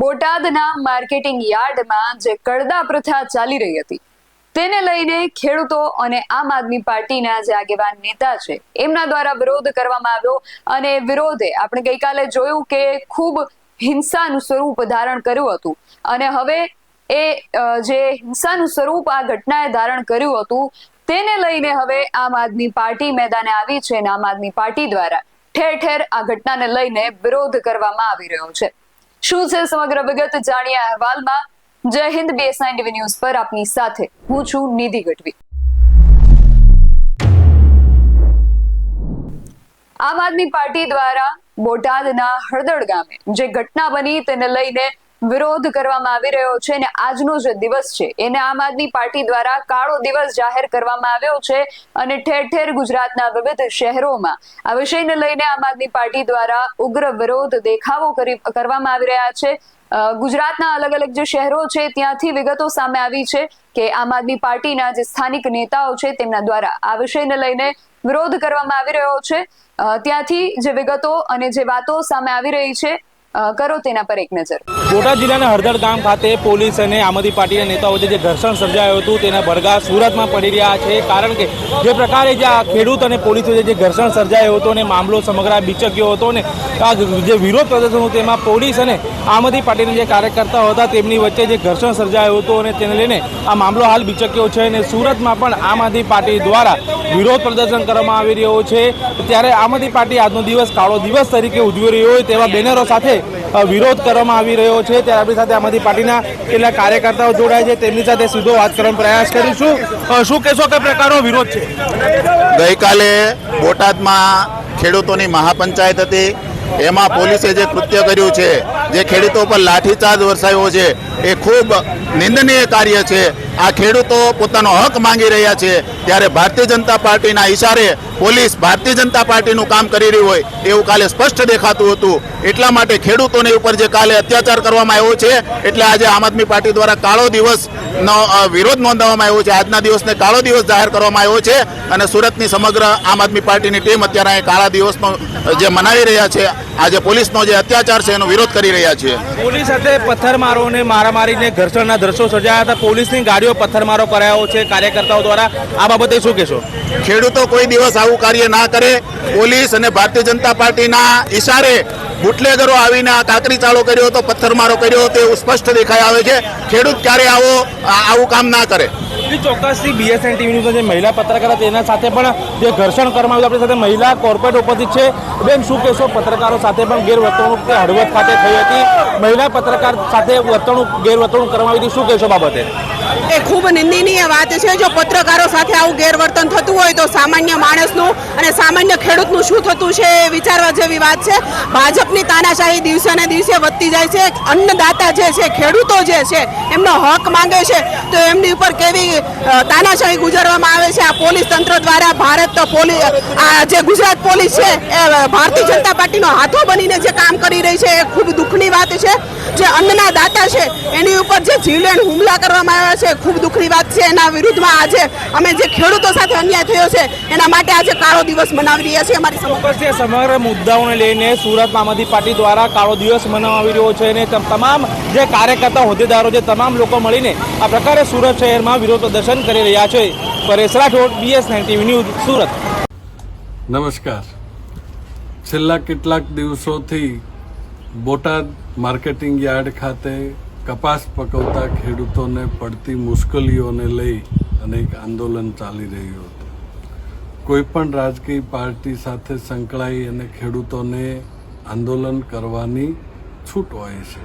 બોટાદના માર્કેટિંગ યાર્ડમાં જે કડદા પ્રથા ચાલી રહી હતી, તેને લઈને ખેડૂતો અને આમ આદમી પાર્ટીના જે આગેવાન નેતા છે, એમના દ્વારા વિરોધ કરવામાં આવ્યો અને વિરોધે આપણે ગઈકાલે જોયું કે ખૂબ હિંસાનું સ્વરૂપ ધારણ કર્યું હતું. અને હવે એ જે હિંસાનું સ્વરૂપ આ ઘટનાએ ધારણ કર્યું હતું, તેને લઈને હવે આમ આદમી પાર્ટી મેદાને આવી છે અને આમ આદમી પાર્ટી દ્વારા ઠેર ઠેર આ ઘટનાને લઈને વિરોધ કરવામાં આવી રહ્યો છે. શું છે સમગ્ર વિગત જાણીએ અહેવાલમાં? જય હિન્દ બીએસઆઈ ટીવી ન્યૂઝ પર આપની સાથે હું છું નિધિ ગઢવી. આમ આદમી પાર્ટી દ્વારા બોટાદના હળદળ ગામે જે ઘટના બની તેને લઈને વિરોધ કરવામાં આવી રહ્યો છે અને આજનો જે દિવસ છે, એને આમ આદમી પાર્ટી દ્વારા કાળો દિવસ જાહેર કરવામાં આવ્યો છે અને ઠેર ઠેર ગુજરાતના વિવિધ શહેરોમાં. આ વિષયને લઈને આમ આદમી પાર્ટી દ્વારા ઉગ્ર વિરોધ દેખાવો કરી, કરવામાં આવી રહ્યા છે. ગુજરાતના અલગ અલગ જે શહેરો છે, ત્યાંથી વિગતો સામે આવી છે કે આમ આદમી પાર્ટીના જે સ્થાનિક નેતાઓ છે, તેમના દ્વારા આ વિષયને લઈને વિરોધ કરવામાં આવી રહ્યો છે. ત્યાંથી જે વિગતો અને જે વાતો સામે આવી રહી છે કરો તેના પર એક નજર. બોટાદ જિલ્લાના હળદર ગામ ખાતે પોલીસ અને આમ આદમી પાર્ટીના નેતાઓ વચ્ચે જે ઘર્ષણ સર્જાયું હતું, તેના ભડગા સુરતમાં પડી રહ્યા છે. કારણ કે જે પ્રકારે જે આ ખેડૂત અને પોલીસ વચ્ચે જે ઘર્ષણ સર્જાયો હતો અને મામલો સમગ્ર બીચક્યો હતો ને આ જે વિરોધ પ્રદર્શન હતું, તેમાં પોલીસ અને આમ આદમી પાર્ટીના જે કાર્યકર્તાઓ હતા, તેમની વચ્ચે જે ઘર્ષણ સર્જાયું હતું અને તેને લઈને આ મામલો હાલ બીચક્યો છે અને સુરતમાં પણ આમ આદમી પાર્ટી દ્વારા વિરોધ પ્રદર્શન કરવામાં આવી રહ્યો છે. ત્યારે આમ આદમી પાર્ટી આજનો દિવસ કાળો દિવસ તરીકે ઉજવી રહ્યો હોય તેવા બેનરો સાથે વિરોધ કરવામાં આવી રહ્યો છે. ત્યારે આપણી સાથે આમ આદમી પાર્ટીના કેટલાક કાર્યકર્તાઓ જોડાય છે. તેમની સાથે સીધો વાત કરવાનો પ્રયાસ કરીશું. શું કહેશો કે પ્રકારનો વિરોધ છે? ગઈકાલે બોટાદમાં ખેડૂતોની મહાપંચાયત હતી. એમાં પોલીસે જે કૃત્ય કર્યું છે, જે ખેડૂતો પર લાઠીચાર્જ વરસાયો છે, એ ખૂબ નિંદનીય કાર્ય છે. આ ખેડૂતો પોતાનો હક માંગી રહ્યા છે. ત્યારે ભારતીય જનતા પાર્ટીના ઇશારે પોલીસ ભારતીય જનતા પાર્ટીનું કામ કરી રહી હોય, એવું કાલે સ્પષ્ટ દેખાતું હતું. એટલા માટે ખેડૂતોની ઉપર જે કાલે અત્યાચાર કરવામાં આવ્યો છે, એટલે આજે આમ આદમી પાર્ટી દ્વારા કાળો દિવસ નો વિરોધ નોંધાવવામાં આવ્યો છે. આજના દિવસને કાળો દિવસ જાહેર કરવામાં આવ્યો છે અને સુરતની સમગ્ર આમ આદમી પાર્ટીની ટીમ અત્યારે કાળા દિવસનો જે મનાવી રહ્યા છે આજે પોલીસનો જે અત્યાચાર છે એનો વિરોધ કરી રહ્યા છે પોલીસ સાથે પથ્થરમારોને મારામારીને ઘર્ષણના દ્રશ્યો સર્જાયા હતા. પોલીસની ગાડીઓ પથ્થરમારો કરાયો છે કાર્યકર્તાઓ દ્વારા. આ બાબતે શું કહેશો? ખેડૂતો કોઈ દિવસ આવું કાર્ય ના કરે. પોલીસ અને ભારતીય જનતા પાર્ટીના ઈશારે બુટલેગરો આવીને આ કાકરી ચાળો કર્યો હતો પથ્થરમારો કર્યો હતો એવું સ્પષ્ટ દેખાઈ આવે છે. ખેડૂત ક્યારે આવો આવું કામ ના કરે. એ ચોક્કસથી બીએસએન ટીવી ન્યૂઝના જે મહિલા પત્રકાર હતી તેના સાથે પણ જે ઘર્ષણ કરવામાં આવ્યું, આપણી સાથે મહિલા કોર્પોરેટ ઉપસ્થિત છે. બેન, શું કહેશો? પત્રકારો સાથે પણ ગેરવર્તણૂક તે હળવદ ખાતે થઈ હતી. મહિલા પત્રકાર સાથે વર્તણૂક, ગેરવર્તણૂક કરવામાં આવી હતી. શું કહેશો બાબતે? એ ખૂબ નિંદનીય વાત છે. જો પત્રકારો સાથે આવું ગેરવર્તન થતું હોય તો સામાન્ય માણસનું અને સામાન્ય ખેડૂતનું શું થતું છે એ વિચારવા જેવી વાત છે. ભાજપની તાનાશાહી દિવસે ને દિવસે વધતી જાય છે. અન્નદાતા જે છે, ખેડૂતો જે છે, એમનો હક માંગે છે. તો એમની ઉપર કેવી તાનાશાહી ગુજારવામાં આવે છે? આ પોલીસ તંત્ર દ્વારા ભારત પોલીસ આ જે ગુજરાત પોલીસ છે, એ ભારતીય જનતા પાર્ટીનો હાથો બનીને જે કામ કરી રહી છે, એ ખૂબ દુઃખની વાત છે જે અન્નના દાતા છે એની ઉપર જે જીવલેણ હુમલા કરવામાં આવ્યા છે ખૂબ દુઃખની વાત છે. એના વિરુદ્ધમાં આજે અમે જે ખેડૂતો સાથે અન્યાય થયો છે એના માટે આજે કાળો દિવસ મનાવી રહ્યા છીએ અમારી સમગ્ર ચોક્કસ સમગ્ર મુદ્દાઓને લઈને સુરતમાં આમ આદમી પાર્ટી દ્વારા કાળો દિવસ મનાવી રહ્યો છે અને તમામ જે કાર્યકર્તા હોદ્દેદારો છે તમામ લોકો મળીને આ પ્રકારે સુરત શહેરમાં વિરોધ પ્રદર્શન કરી રહ્યા છે. Paresh Rathod BS TV news Surat. નમસ્કાર. છેલ્લા કેટલાક દિવસોથી બોટાદ માર્કેટિંગ યાર્ડ ખાતે કપાસ પકવતા ખેડૂતોને પડતી મુશ્કેલીઓને લઈ અને એક આંદોલન ચાલી રહ્યું હતું. કોઈ પણ રાજકીય પાર્ટી સાથે સંકળાઈ અને ખેડૂતોને આંદોલન કરવાની છૂટ હોય છે.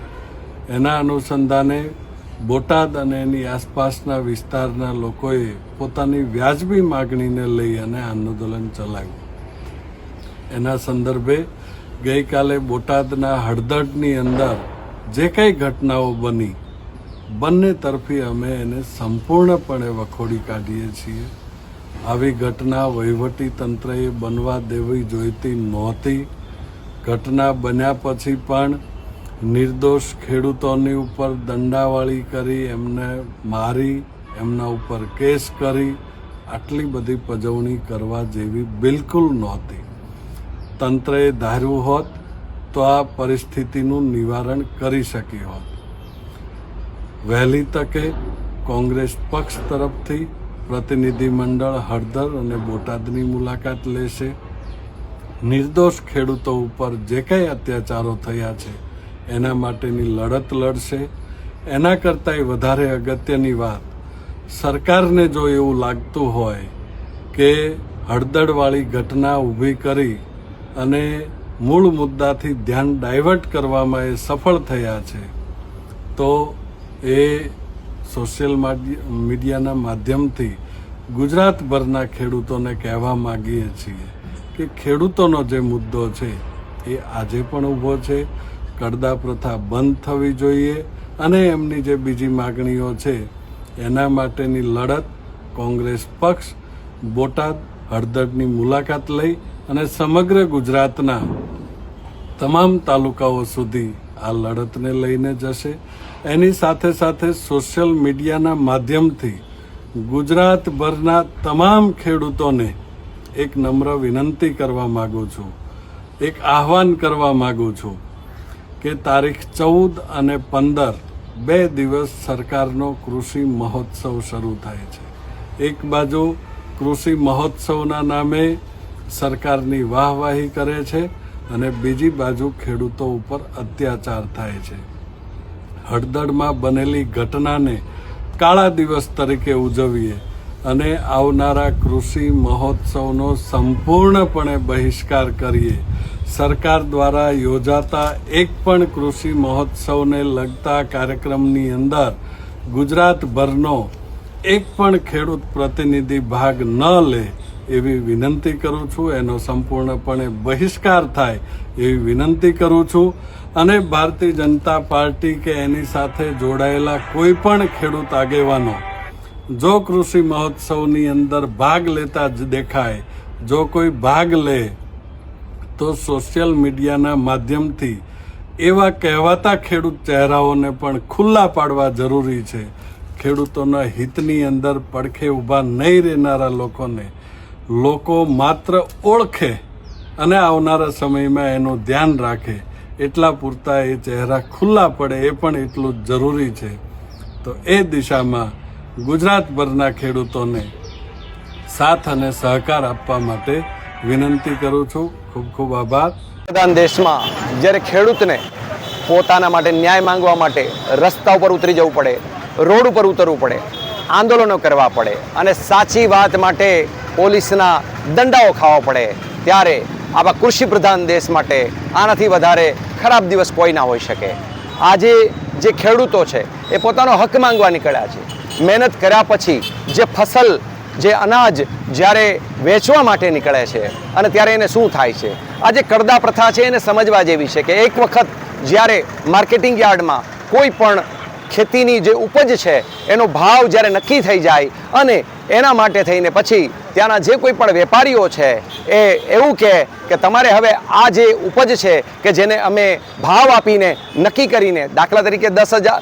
એના અનુસંધાને બોટાદ અને એની આસપાસના વિસ્તારના લોકોએ પોતાની વ્યાજબી માગણીને લઈ અને આંદોલન ચલાવ્યું. એના સંદર્ભે ગઈકાલે બોટાદના હળદડની અંદર જે કંઈ ઘટનાઓ બની, બંને તરફી અમે એને સંપૂર્ણપણે વખોડી કાઢીએ છીએ. આવી ઘટના વહીવટી તંત્રએ બનવા દેવી જોઈતી નહોતી. ઘટના બન્યા પછી પણ નિર્દોષ ખેડૂતોની ઉપર દંડાવાળી કરી, એમને મારી, એમના ઉપર કેસ કરી, આટલી બધી પજવણી કરવા જેવી બિલકુલ નહોતી. તંત્રએ ધાર્યું હોત તો આ પરિસ્થિતિનું નિવારણ કરી શકી હોત. વહેલી તકે કોંગ્રેસ પક્ષ તરફથી પ્રતિનિધિમંડળ હળદર અને બોટાદની મુલાકાત લેશે. નિર્દોષ ખેડૂતો ઉપર જે કંઈ અત્યાચારો થયા છે, એના માટેની લડત લડશે. એના કરતાંય વધારે અગત્યની વાત, સરકારને જો એવું લાગતું હોય કે હળદળવાળી ઘટના ઊભી કરી અને મૂળ મુદ્દાથી ધ્યાન ડાયવર્ટ કરવામાં એ સફળ થયા છે. તો એ સોશિયલ મીડિયાના માધ્યમથી ગુજરાતભરના ખેડૂતોને કહેવા માગીએ છીએ કે ખેડૂતોનો જે મુદ્દો છે એ આજે પણ ઊભો છે. કડદા પ્રથા બંધ થવી જોઈએ અને એમની જે બીજી માગણીઓ છે એના માટેની લડત કોંગ્રેસ પક્ષ બોટાદ હળદરની મુલાકાત લઈ અને સમગ્ર ગુજરાતના તમામ તાલુકાઓ સુધી આ લડતને લઈને જશે. એની સાથે સાથે સોશિયલ મીડિયાના માધ્યમથી ગુજરાતભરના તમામ ખેડૂતોને એક નમ્ર વિનંતી કરવા માગું છું. એક આહવાન કરવા માગું છું કે તારીખ ચૌદ અને પંદર બે દિવસ સરકારનો કૃષિ મહોત્સવ શરૂ થાય છે. એક બાજુ કૃષિ મહોત્સવના નામે સરકારની વાહવાહી કરે છે અને બીજી બાજુ ખેડૂતો ઉપર અત્યાચાર થાય છે. હળદળમાં બનેલી ઘટનાને કાળા દિવસ તરીકે ઉજવીએ અને આવનારા કૃષિ મહોત્સવનો સંપૂર્ણપણે બહિષ્કાર કરીએ. સરકાર દ્વારા યોજાતા એક પણ કૃષિ મહોત્સવને લગતા કાર્યક્રમની અંદર ગુજરાતભરનો એક પણ ખેડૂત પ્રતિનિધિ ભાગ ન લે એવી વિનંતી કરું છું, એનો સંપૂર્ણપણે બહિષ્કાર થાય એવી વિનંતી કરું છું. અને ભારતીય જનતા પાર્ટી કે એની સાથે જોડાયેલા કોઈ પણ ખેડૂત આગેવાનો, જો કૃષિ મહોત્સવની અંદર ભાગ લેતા જ દેખાય, જો કોઈ ભાગ લે, તો સોશિયલ મીડિયાના માધ્યમથી એવા કહેવાતા ખેડૂત ચહેરાઓને પણ ખુલ્લા પાડવા જરૂરી છે. ખેડૂતોના હિતની અંદર પડખે ઊભા નહીં રહેનારા લોકોને લોકો માત્ર ઓળખે અને આવનારા સમયમાં એનું ધ્યાન રાખે. એટલા પૂરતા એ ચહેરા ખુલ્લા પડે એ પણ એટલું જ જરૂરી છે. તો એ દિશામાં ગુજરાતભરના ખેડૂતોને સાથ અને સહકાર આપવા માટે વિનંતી કરું છું. ખૂબ ખૂબ આભાર. પ્રધાન દેશમાં જ્યારે ખેડૂતને પોતાના માટે ન્યાય માંગવા માટે રસ્તા ઉપર ઉતરી જવું પડે, રોડ ઉપર ઉતરવું પડે, આંદોલનો કરવા પડે અને સાચી વાત માટે પોલીસના દંડાઓ ખાવા પડે ત્યારે આવા કૃષિ પ્રધાન દેશ માટે આનાથી વધારે ખરાબ દિવસ કોઈ ના હોઈ શકે. આજે જે ખેડૂતો છે, એ પોતાનો હક માંગવા નીકળ્યા છે. મહેનત કર્યા પછી જે ફસલ, જે અનાજ જ્યારે વેચવા માટે નીકળે છે અને ત્યારે એને શું થાય છે? આ જે કરદા પ્રથા છે, એને સમજવા જેવી છે કે એક વખત જ્યારે માર્કેટિંગ યાર્ડમાં કોઈ પણ ખેતીની જે ઉપજ છે, એનો ભાવ જ્યારે નક્કી થઈ જાય અને એના માટે થઈને પછી ત્યાંના જે કોઈ પણ વેપારીઓ છે, એ એવું કહે કે તમારે હવે આ જે ઉપજ છે કે જેને અમે ભાવ આપીને નક્કી કરીને દાખલા તરીકે દસ હજાર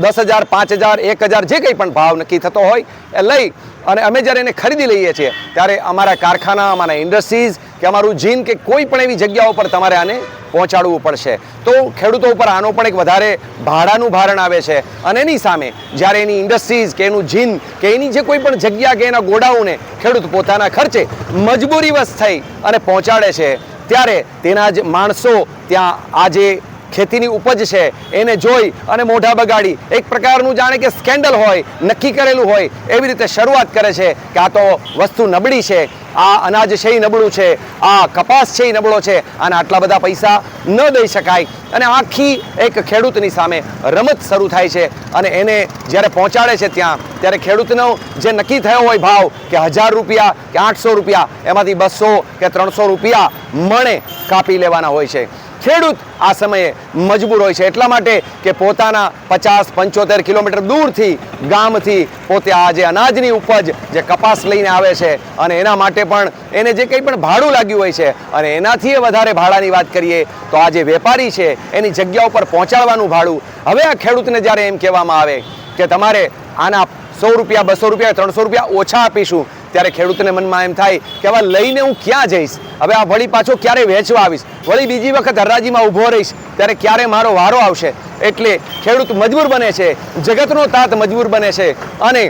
દસ હજાર, પાંચ હજાર, એક હજાર જે કંઈ પણ ભાવ નક્કી થતો હોય એ લઈ અને અમે જ્યારે એને ખરીદી લઈએ છીએ ત્યારે અમારા કારખાના, અમારા ઇન્ડસ્ટ્રીઝ કે અમારું જીન કે કોઈ પણ એવી જગ્યાઓ પર તમારે આને પહોંચાડવું પડશે. તો ખેડૂતો ઉપર આનો પણ એક વધારે ભાડાનું ભારણ આવે છે. અને એની સામે જ્યારે એની ઇન્ડસ્ટ્રીઝ કે એનું જીન કે એની જે કોઈ પણ જગ્યા કે એના ગોડાઉને ખેડૂત પોતાના ખર્ચે મજબૂરીવશ થઈ અને પહોંચાડે છે, ત્યારે તેના જ માણસો ત્યાં આજે ખેતીની ઉપજ છે, એને જોઈ અને મોઢા બગાડી, એક પ્રકારનું જાણે કે સ્કેન્ડલ હોય, નક્કી કરેલું હોય, એવી રીતે શરૂઆત કરે છે કે આ તો વસ્તુ નબળી છે. આ અનાજ છે એ નબળું છે, આ કપાસ છે એ નબળો છે, અને આટલા બધા પૈસા ન દઈ શકાય. અને આખી એક ખેડૂતની સામે રમત શરૂ થાય છે. અને એને જ્યારે પહોંચાડે છે ત્યાં, ત્યારે ખેડૂતનો જે નક્કી થયો હોય ભાવ કે હજાર રૂપિયા કે આઠસો રૂપિયા, એમાંથી બસો કે ત્રણસો રૂપિયા મણે કાપી લેવાના હોય છે. ખેડૂત આ સમયે મજબૂર હોય છે. એટલા માટે કે પોતાના પચાસ, પંચોતેર કિલોમીટર દૂરથી ગામથી પોતે આ જે અનાજની ઉપજ જે કપાસ લઈને આવે છે અને એના માટે પણ એને જે કંઈ પણ ભાડું લાગ્યું હોય છે અને એનાથી વધારે ભાડાની વાત કરીએ તો આ જે વેપારી છે એની જગ્યા ઉપર પહોંચાડવાનું ભાડું. હવે આ ખેડૂતને જ્યારે એમ કહેવામાં આવે કે તમારે આના સો રૂપિયા, બસો રૂપિયા, ત્રણસો રૂપિયા ઓછા આપીશું ત્યારે ખેડૂતને મનમાં એમ થાય કે હવે લઈને હું ક્યાં જઈશ? હવે આ વળી પાછો ક્યારે વેચવા આવીશ? વળી બીજી વખત હરાજીમાં ઊભો રહીશ, ત્યારે ક્યારે મારો વારો આવશે? એટલે ખેડૂત મજબૂર બને છે, જગતનો તાત મજબૂર બને છે અને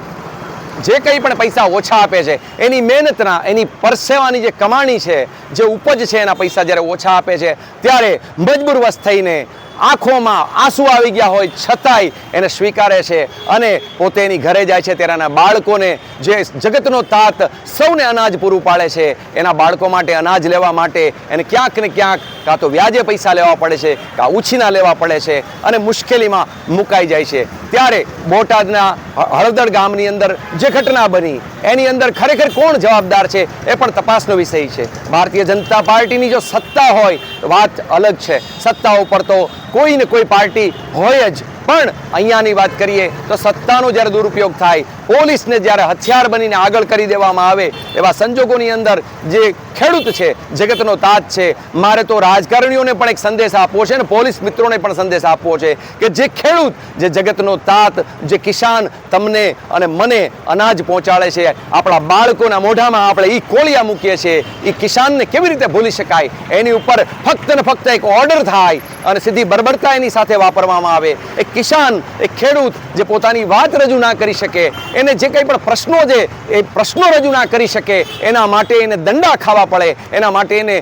જે કંઈ પણ પૈસા ઓછા આપે છે, એની મહેનતના, એની પરસેવાની જે કમાણી છે, જે ઉપજ છે એના પૈસા જ્યારે ઓછા આપે છે, ત્યારે મજબૂર વશ થઈને આંખોમાં આંસુ આવી ગયા હોય છતાંય એને સ્વીકારે છે અને પોતે એની ઘરે જાય છે તેના બાળકોને જે જગતનો તાત સૌને અનાજ પૂરું પાડે છે, એના બાળકો માટે અનાજ લેવા માટે એને ક્યાંક ને ક્યાંક કાં તો વ્યાજે પૈસા લેવા પડે છે, કાં ઉછીના લેવા પડે છે અને મુશ્કેલીમાં મુકાઈ જાય છે. ત્યારે બોટાદના હળદર ગામની અંદર જે ઘટના બની, એની અંદર ખરેખર કોણ જવાબદાર છે એ પણ તપાસનો વિષય છે. ભારતીય જનતા પાર્ટીની જો સત્તા હોય વાત અલગ છે. સત્તા ઉપર તો કોઈ ને કોઈ પાર્ટી હોય જ પણ અહીંયાની વાત કરીએ તો સત્તાનો જ્યારે દુરુપયોગ થાય, પોલીસને જ્યારે હથિયાર બનીને આગળ કરી દેવામાં આવે, એવા સંજોગોની અંદર જે ખેડૂત છે, જગતનો તાત છે, મારે તો રાજકારણીઓને પણ એક સંદેશ આપવો છે અને પોલીસ મિત્રોને પણ સંદેશ આપવો છે કે જે ખેડૂત, જે જગતનો તાત, જે કિસાન તમને અને મને અનાજ પહોંચાડે છે, આપણા બાળકોના મોઢામાં આપણે એ કોળિયા મૂકીએ છીએ એ કિસાનને કેવી રીતે ભૂલી શકાય? એની ઉપર ફક્ત ને ફક્ત એક ઓર્ડર થાય અને સીધી બરબરતા એની સાથે વાપરવામાં આવે. એક કિસાન, એ ખેડૂત જે પોતાની વાત રજૂ ના કરી શકે, એને જે કંઈ પણ પ્રશ્નો છે એ પ્રશ્નો રજૂ ના કરી શકે, એના માટે એને દંડા ખાવા પડે, એના માટે એને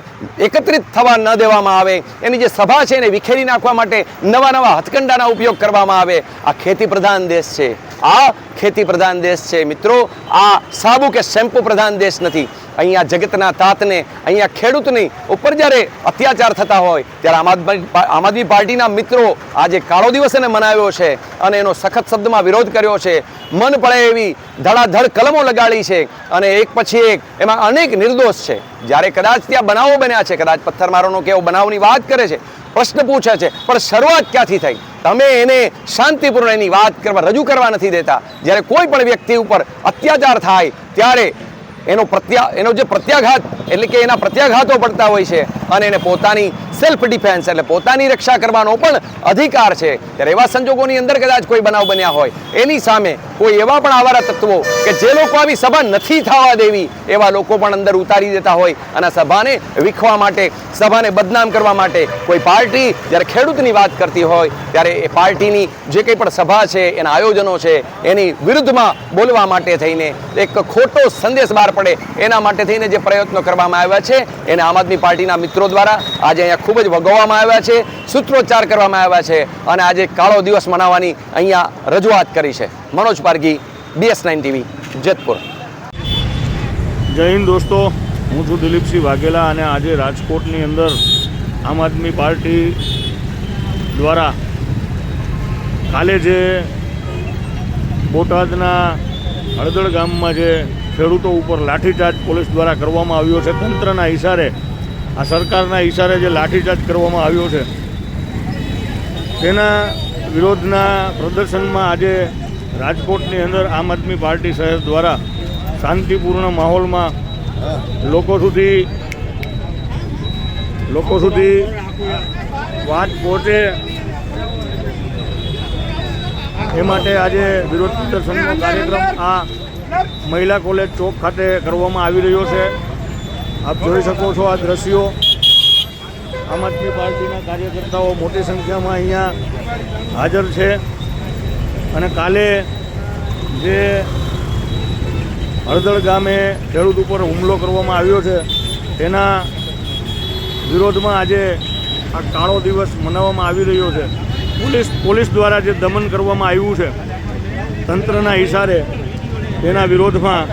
એકત્રિત થવા ન દેવામાં આવે, એની જે સભા છે એને વિખેરી નાખવા માટે નવા નવા હથકંડાના ઉપયોગ કરવામાં આવે. આ ખેતી પ્રધાન દેશ છે. આ ખેતી પ્રધાન દેશ છે. મિત્રો, આ સાબુ કે શેમ્પુ પ્રધાન દેશ નથી. અહીંયા જગતના તાતને, અહીંયા ખેડૂતની ઉપર જ્યારે અત્યાચાર થતા હોય, ત્યારે આમ આદમી આમ આદમી પાર્ટીના મિત્રો આજે કાળો દિવસ એને મનાવ્યો છે અને એનો સખત શબ્દમાં વિરોધ કર્યો છે. મન પડે એવી ધડાધડ કલમો લગાડી છે અને એક પછી એક એમાં અનેક નિર્દોષ છે. જ્યારે કદાચ ત્યાં બનાવો બન્યા છે, કદાચ પથ્થરમારોનો કે એવો બનાવની વાત કરે છે, પ્રશ્ન પૂછે છે, પણ શરૂઆત ક્યાંથી થઈ? તમે એને શાંતિપૂર્ણ એની વાત કરવા, રજૂ કરવા નથી દેતા. જ્યારે કોઈ પણ વ્યક્તિ ઉપર અત્યાચાર થાય, ત્યારે એનો પ્રત્યા, એનો જે પ્રત્યાઘાત, એટલે કે એના પ્રત્યાઘાતો પડતા હોય છે અને એને પોતાની સેલ્ફ ડિફેન્સ એટલે પોતાની રક્ષા કરવાનો પણ અધિકાર છે. ત્યારે એવા સંજોગોની અંદર કદાચ કોઈ બનાવ બન્યા હોય, એની સામે કોઈ એવા પણ આવારા તત્વો કે જે લોકો આવી સભા નથી થવા દેવી, એવા લોકો પણ અંદર ઉતારી દેતા હોય અને સભાને વિખવા માટે, સભાને બદનામ કરવા માટે કોઈ પાર્ટી જ્યારે ખેડૂતની વાત કરતી હોય, ત્યારે એ પાર્ટીની જે કંઈ પણ સભા છે, એના આયોજનો છે, એની વિરુદ્ધમાં બોલવા માટે થઈને એક ખોટો સંદેશ બહાર પડે એના માટે થઈને જે પ્રયત્નો કરવામાં આવ્યા છે, એને આમ આદમી પાર્ટીના મિત્રો દ્વારા આજે અહીંયા ખૂબ જ વગોવવામાં આવ્યા છે, સૂત્રોચ્ચાર કરવામાં આવ્યા છે અને આજે કાળો દિવસ મનાવવાની અહીંયા રજૂઆત કરી છે. Manoj Pargi BS nine TV Jetpur. જય હિન્દ દોસ્તો, હું છું દિલીપસિંહ વાઘેલા અને આજે રાજકોટની અંદર આમ આદમી પાર્ટી દ્વારા કાલે જે બોટાદના હળદળ ગામમાં જે ખેડૂતો ઉપર લાઠીચાર્જ પોલીસ દ્વારા કરવામાં આવ્યો છે. તંત્રના ઇશારે આ સરકારના ઇશારે જે લાઠીચાર્જ કરવામાં આવ્યો છે, તેના વિરોધના પ્રદર્શનમાં આજે રાજકોટની અંદર આમ આદમી પાર્ટી શહેર દ્વારા શાંતિપૂર્ણ માહોલમાં લોકો સુધી લોકો સુધી વાત પહોંચે. એ માટે આજે વિરોધ પ્રદર્શનનો કાર્યક્રમ આ મહિલા કોલેજ ચોક ખાતે કરવામાં આવી રહ્યો છે. આપ જોઈ શકો છો આ દ્રશ્યો. આમ આદમી પાર્ટીના કાર્યકર્તાઓ મોટી સંખ્યામાં અહીંયા હાજર છે. અને કાલે જે હળદળ ગામે ખેડૂત ઉપર હુમલો કરવામાં આવ્યો છે, તેના વિરોધમાં આજે આ કાળો દિવસ મનાવવામાં આવી રહ્યો છે. પોલીસ પોલીસ દ્વારા જે દમન કરવામાં આવ્યું છે, તંત્રના ઇશારે તેના વિરોધમાં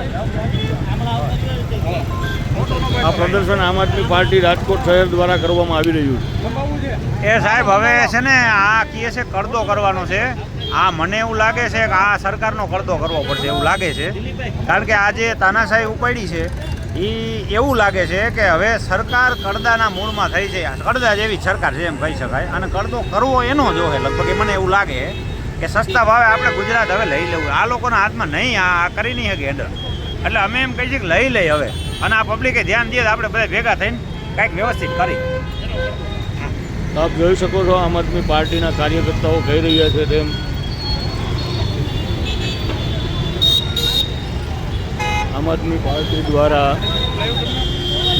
આ પ્રદર્શન આમ આદમી પાર્ટી રાજકોટ શહેર દ્વારા કરવામાં આવી રહ્યું છે. એ સાહેબ, હવે છે ને આ કહે છે કરદો કરવાનો છે. આ મને એવું લાગે છે કે આ સરકારનો કરદો કરવો પડશે એવું લાગે છે. કારણ કે આ જે તાનાશાહી ઉપાડી છે. એ એવું લાગે છે કે હવે સરકાર કરદાના મૂળમાં થઈ છે. કરદા જેવી સરકાર છે એમ કહી શકાય. અને કરદો કરવો એનો જ હોય. લગભગ મને એવું લાગે. કે સસ્તા ભાવે આપણે ગુજરાત હવે લઈ લેવું. આ લોકોના હાથમાં નહીં, આ કરી નહીં શકે હેન્ડલ એટલે અમે એમ કહીએ કે લઈ લઈ હવે. અને આ પબ્લિકે ધ્યાન દઈએ આપણે બધા ભેગા થઈને કંઈક વ્યવસ્થિત કરી. આપ જોઈ શકો છો આમ આદમી પાર્ટીના કાર્યકર્તાઓ કહી રહ્યા છે તેમ. આમ આદમી પાર્ટી દ્વારા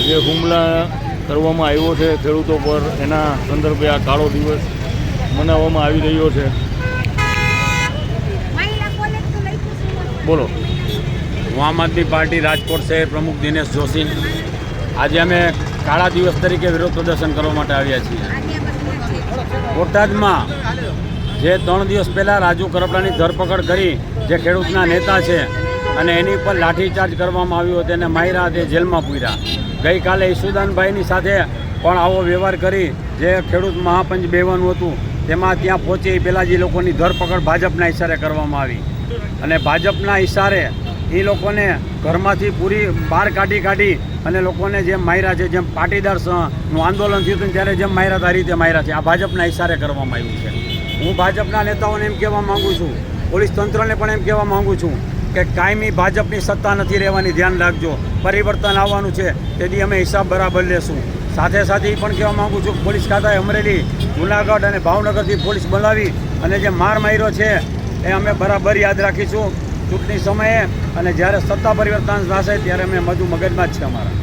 જે હુમલા કરવામાં આવ્યો છે ખેડૂતો પર, એના સંદર્ભે આ કાળો દિવસ મનાવવામાં આવી રહ્યો છે. બોલો. હું આમ આદમી પાર્ટી રાજકોટ શહેર પ્રમુખ દિનેશ જોશી. આજે અમે કાળા દિવસ તરીકે વિરોધ પ્રદર્શન કરવા માટે આવ્યા છીએ. બોટાદમાં જે ત્રણ દિવસ પહેલાં રાજુ કરપડાની ધરપકડ કરી જે ખેડૂતના નેતા છે અને એની પર લાઠીચાર્જ કરવામાં આવ્યો તેને માર્યા તે જેલમાં પૂર્યા. ગઈકાલે ઈસુદાનભાઈની સાથે પણ આવો વ્યવહાર કરી જે ખેડૂત મહાપંચ બેવાનું હતું, તેમાં ત્યાં પહોંચી પહેલાં જે લોકોની ધરપકડ ભાજપના ઇશારે કરવામાં આવી. અને ભાજપના ઇશારે એ લોકોને ઘરમાંથી પૂરી બહાર કાઢી કાઢી અને લોકોને જેમ માર્યા છે, જેમ પાટીદારનું આંદોલન થયું હતું ત્યારે જેમ માર્યા હતા રીતે માર્યા છે. આ ભાજપના ઇશારે કરવામાં આવ્યું છે. હું ભાજપના નેતાઓને એમ કહેવા માંગુ છું, પોલીસ તંત્રને પણ એમ કહેવા માંગુ છું કે કાયમી ભાજપની સત્તા નથી રહેવાની, ધ્યાન રાખજો. પરિવર્તન આવવાનું છે, તેથી અમે હિસાબ બરાબર લેશું. સાથે સાથે એ પણ કહેવા માંગુ છું પોલીસ ખાતાએ અમરેલી, જુનાગઢ અને ભાવનગરથી પોલીસ બોલાવી અને જે માર માર્યો છે એ અમે બરાબર યાદ રાખીશું ચૂંટણી સમયે અને જ્યારે સત્તા પરિવર્તન થશે ત્યારે અમે મધુ મગજમાં જ છે અમારા.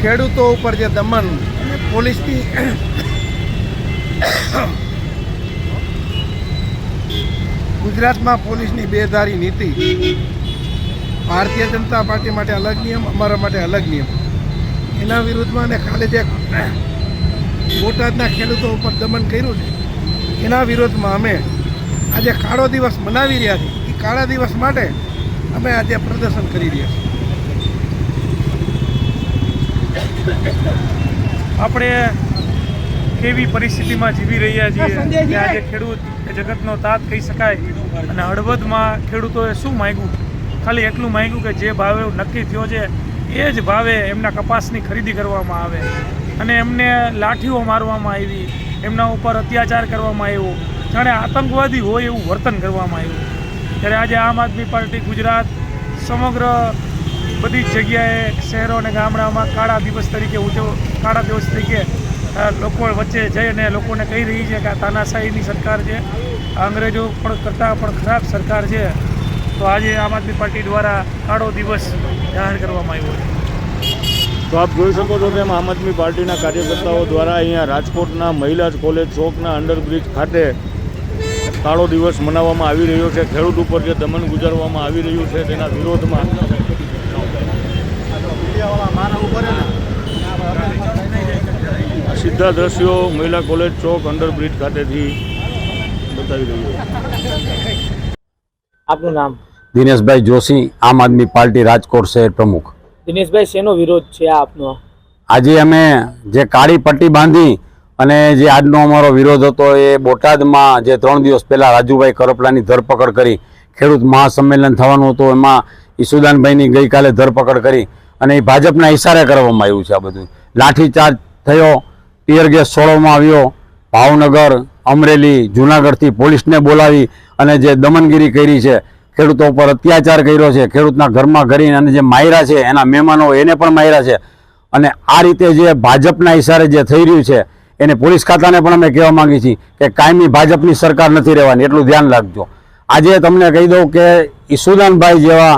ખેડૂતો ઉપર જે દમન, પોલીસની ગુજરાતમાં પોલીસની બેધારી નીતિ ભારતીય જનતા પાર્ટી માટે અલગ નિયમ અમારા માટે અલગ નિયમ. એના વિરુદ્ધમાં અને ખાલી જે બોટાદના ખેડૂતો ઉપર દમન કર્યું છે એના વિરોધમાં અમે આજે કાળો દિવસ મનાવી રહ્યા છીએ. એ કાળા દિવસ માટે અમે આજે પ્રદર્શન કરી રહ્યા છીએ. આપણે કેવી પરિસ્થિતિમાં જીવી રહ્યા છીએ કે આજે ખેડૂત એ જગતનો તાત કહી શકાય? અને હળવદમાં ખેડૂતોએ શું માંગ્યું? ખાલી એટલું માંગ્યું કે જે ભાવે નક્કી થયો છે, એ જ ભાવે એમના કપાસની ખરીદી કરવામાં આવે. અને એમને લાઠીઓ મારવામાં આવી, એમના ઉપર અત્યાચાર કરવામાં આવ્યો. જાણે આતંકવાદી હોય એવું વર્તન કરવામાં આવ્યું. ત્યારે આજે આમ આદમી પાર્ટી ગુજરાત સમગ્ર બધી જગ્યાએ, શહેરો અને ગામડામાં કાળા દિવસ તરીકે ઉજવ, કાળા દિવસ તરીકે લોકો વચ્ચે જઈને લોકોને કહી રહી છે કે આ તાનાશાહીની સરકાર છે અંગ્રેજો પણ કરતાં પણ ખરાબ સરકાર છે. તો આજે આમ આદમી પાર્ટી દ્વારા કાળો દિવસ જાહેર કરવામાં આવ્યો છે. તો આપ જોઈ શકો છો તેમ આમ આદમી પાર્ટીના કાર્યકર્તાઓ દ્વારા અહીંયા રાજકોટના મહિલા કોલેજ ચોકના અંડરબ્રિજ ખાતે કાળો દિવસ મનાવવામાં આવી રહ્યો છે. ખેડૂત ઉપર જે દમન ગુજારવામાં આવી રહ્યું છે તેના વિરોધમાં સીધા દ્રશ્યો મહિલા કોલેજ ચોક અંડરબ્રિજ ખાતેથી બતાવી રહ્યું છે. આપનું નામ? દિનેશભાઈ જોશી આમ આદમી પાર્ટી રાજકોટ શહેર પ્રમુખ. દિનેશભાઈ શેનો વિરોધ છે આપનો? આજે અમે જે કાળી પટ્ટી બાંધી અને જે આજનો અમારો વિરોધ હતો એ બોટાદમાં જે ત્રણ દિવસ પહેલાં રાજુભાઈ કરપલાની ધરપકડ કરી ખેડૂત મહાસંમેલન થવાનું હતું એમાં ઈસુદાનભાઈની ગઈકાલે ધરપકડ કરી અને એ ભાજપના ઇશારે કરવામાં આવ્યું છે આ બધું. લાઠીચાર્જ થયો ટીયર ગેસ છોડવામાં આવ્યો ભાવનગર અમરેલી, જુનાગઢથી પોલીસને બોલાવી અને જે દમનગીરી કરી છે, ખેડૂતો ઉપર અત્યાચાર કર્યો છે, ખેડૂતના ઘરમાં ઘરીને અને જે માયરા છે, એના મહેમાનો એને પણ માયરા છે. અને આ રીતે જે ભાજપના ઇશારે જે થઈ રહ્યું છે, એને પોલીસ ખાતાને પણ અમે કહેવા માગીએ છીએ કે કાયમી ભાજપની સરકાર નથી રહેવાની, એટલું ધ્યાન રાખજો. આજે તમને કહી દઉં કે ઈસુદાનભાઈ જેવા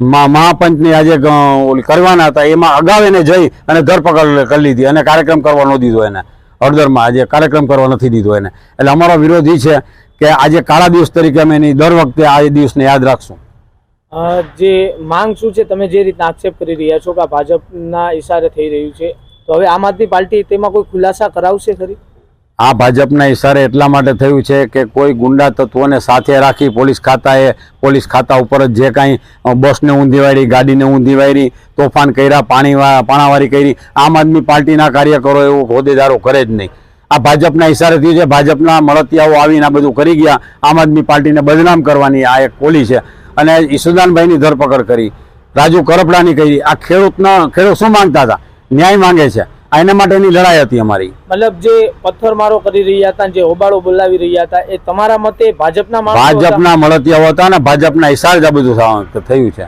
મહાપંચની આજે કરવાના હતા, એમાં અગાઉ એને જઈ અને ધરપકડ કરી લીધી અને કાર્યક્રમ કરવા ન દીધો એને. હળદરમાં આજે કાર્યક્રમ કરવા નથી દીધો એને. એટલે અમારો વિરોધ એ છે કે આજે કાળા દિવસ તરીકે અમે એની દર વખતે આ દિવસને યાદ રાખશું. જે માંગ શું છે, તમે જે રીતના આક્ષેપ કરી રહ્યા છો કે ભાજપના ઇશારે થઈ રહ્યું છે, તો હવે આમ આદમી પાર્ટી તેમાં કોઈ ખુલાસા કરાવશે ખરી? આ ભાજપના ઇશારે એટલા માટે થયું છે કે કોઈ ગુંડા તત્વોને સાથે રાખી પોલીસ ખાતાએ, પોલીસ ખાતા ઉપર જ જે કાંઈ બસને ઊંધી વાળી, ગાડીને ઊંધી વાળી, તોફાન કર્યા, પાણી પાણાવારી કરી, આમ આદમી પાર્ટીના કાર્યકરો એવું હોદ્દેદારો કરે જ નહીં. આ ભાજપના ઇશારે થયું છે, ભાજપના મળતિયાઓ આવીને આ બધું કરી ગયા, આમ આદમી પાર્ટીને બદનામ કરવાની આ એક પોલી છે. અને ઈસુદાનભાઈની ધરપકડ કરી, રાજુ કરપડાની કરી, આ ખેડૂતના, ખેડૂત શું માંગતા હતા? ન્યાય માંગે છે. એના માટેની લડાઈ હતી અમારી. મતલબ જે પથ્થરમારો કરી રહ્યા હતા જે હોબાળો બોલાવી રહ્યા હતા એ તમારા મતે ભાજપના ભાજપના મળતિયાઓ હતા અને ભાજપના ઇશાર જ બધું થયું છે.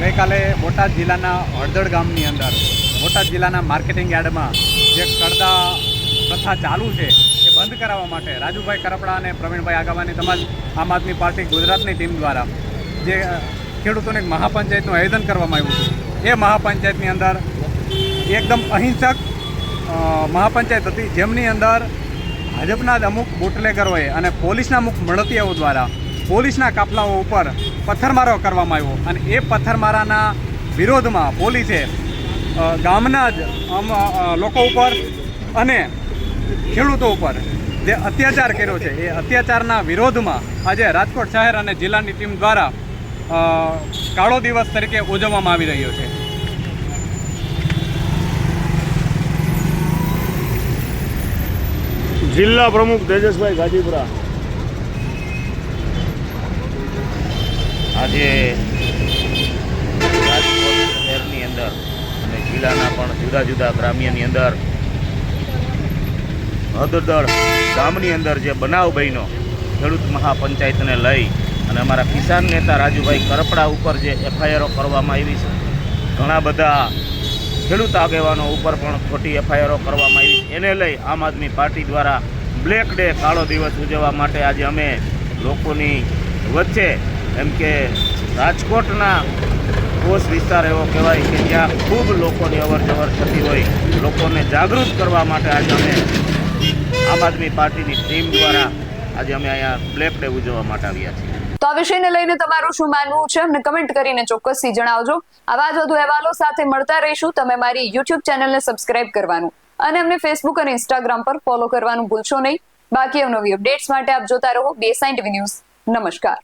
ગઈકાલે બોટાદ જિલ્લાના હળદળ ગામની અંદર બોટાદ જિલ્લાના માર્કેટિંગ યાર્ડમાં જે કડદા પ્રથા ચાલુ છે બંધ કરાવવા માટે રાજુભાઈ કરપડા અને પ્રવીણભાઈ આગાવાની તમામ આમ આદમી પાર્ટી ગુજરાતની ટીમ દ્વારા જે ખેડૂતોને એક મહાપંચાયતનું આયોજન કરવામાં આવ્યું હતું, એ મહાપંચાયતની અંદર એકદમ અહિંસક મહાપંચાયત હતી. જેમની અંદર ભાજપના જ અમુક બુટલેગરોએ અને પોલીસના અમુક મળતીયાઓ દ્વારા પોલીસના કાફલાઓ ઉપર પથ્થરમારો કરવામાં આવ્યો. અને એ પથ્થરમારાના વિરોધમાં પોલીસે ગામના જ લોકો ઉપર અને ખેડૂતો ઉપર જે અત્યાચાર કર્યો છે એ અત્યાચારના વિરોધમાં આજે રાજકોટ શહેર અને જિલ્લાની ટીમ દ્વારા કાળો દિવસ તરીકે ઉજવવામાં આવી રહ્યો છે. જિલ્લા પ્રમુખ તેજસભાઈ ગાજીપુરા. આજે રાજકોટ શહેરની અંદર અને જિલ્લાના પણ જુદા જુદા ગ્રામ્યની અંદર હદદળ ગામની અંદર જે બનાવ બન્યો, ખેડૂત મહાપંચાયતને લઈ અને અમારા કિસાન નેતા રાજુભાઈ કરપડા ઉપર જે એફઆઈઆરો કરવામાં આવી છે, ઘણા બધા ખેડૂત આગેવાનો ઉપર પણ ખોટી એફઆઈઆરો કરવામાં આવી એને લઈ આમ આદમી પાર્ટી દ્વારા બ્લેક ડે, કાળો દિવસ ઉજવવા માટે આજે અમે લોકોની વચ્ચે, એમ કે રાજકોટના કોષ વિસ્તાર એવો કહેવાય કે જ્યાં ખૂબ લોકોની અવર જવર થતી હોય, લોકોને જાગૃત કરવા માટે આજે અમે આમ આદમી પાર્ટીની ટીમ દ્વારા આજે અમે અહીંયા બ્લેક ડે ઉજવવા માટે આવ્યા છીએ. તો આ વિષયને લઈને તમારું શું માનવું છે? અમને કમેન્ટ કરીને ચોક્કસથી જણાવજો. આવા જ વધુ અહેવાલો સાથે મળતા રહીશું. તમે મારી યુટ્યુબ ચેનલને સબસ્ક્રાઇબ કરવાનું અને અમને ફેસબુક અને ઇન્સ્ટાગ્રામ પર ફોલો કરવાનું ભૂલશો નહીં. બાકી નવી અપડેટ્સ માટે આપ જોતા રહો. બે સાઇન્ટ ન્યૂઝ. નમસ્કાર.